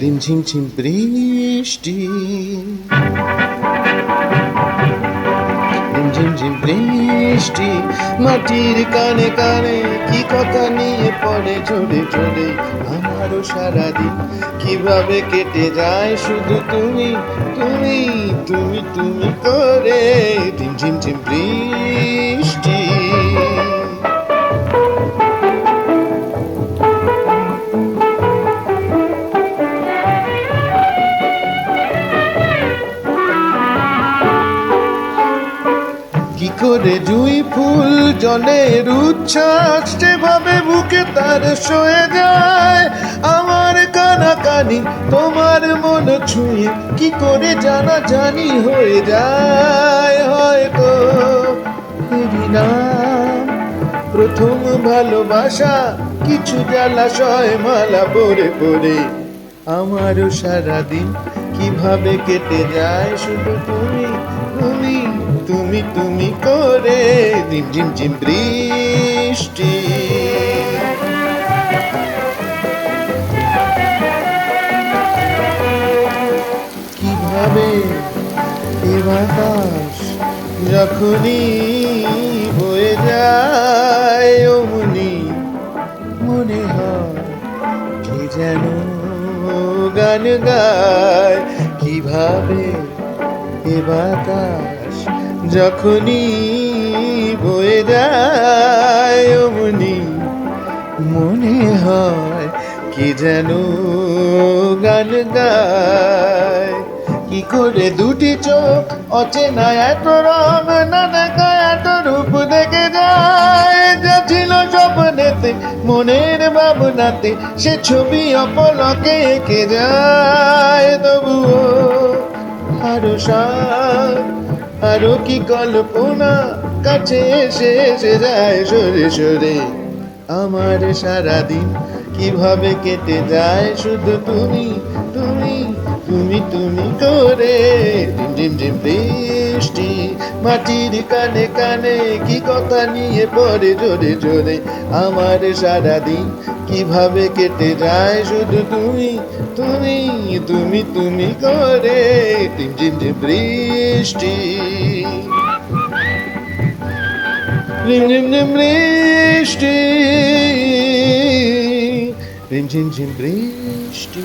দিন ঝিম বৃষ্টি। দিন ঝিম বৃষ্টি, মাটির কানে কানে কি কথা নিয়ে পড়ে, ঝরে ঝরে আমারও সারাদিন কীভাবে কেটে যায় শুধু তুমি তুমি তুমি তুমি করে। ঝিম ঝিম ঝিম বৃষ্টি করে জুই ফুল জলের উচ্ছ্বাস যেভাবে বুকে তার সয়ে যায়। আমার কানাকানি, তোমার মন ছুঁয়ে কি করে জানা জানি হয়ে যায়। হয়তো প্রথম ভালোবাসা, কিছু জ্বালাশয় মালা পরে পরে। আমারও সারাদিন কীভাবে কেটে যায়? শুধু তুমি তুমি তুমি করে ঝিম ঝিম ঝিম বৃষ্টি। কীভাবে এ বাতাস যখনই বয়ে যায়, অমনি মনে হয় কে যেন গান গায়। কীভাবে এ বাতাস যখনই বয়ে যায় অমনি মনে হয় কি যেন গান গায়। কি করে দুটি চোখ অচেনা এত রং, না দেখা এত রূপ দেখে যায়। যা ছিল স্বপ্নেতে, মনের ভাবনাতে, সে ছবি অপলকে এঁকে যায়। তবুও আরও সার আরও কি কল্পনা? কাছে এসে এসে যায় সরে সরে। আমার সারাদিন কীভাবে কেটে যায়? শুধু তুমি তুমি তুমি তুমি করে। ডিম ডিম ডিম মাটির কানে কানে কি কথা নিয়ে পড়ে জোরে জোরে? আমার সারাদিন কীভাবে কেটে যায় শুধু তুমি তুমি তুমি তুমি করে ঝিম ঝিম ঝিম বৃষ্টি। রিম ঝিম বৃষ্টি, রিম, ঝিম ঝিম বৃষ্টি।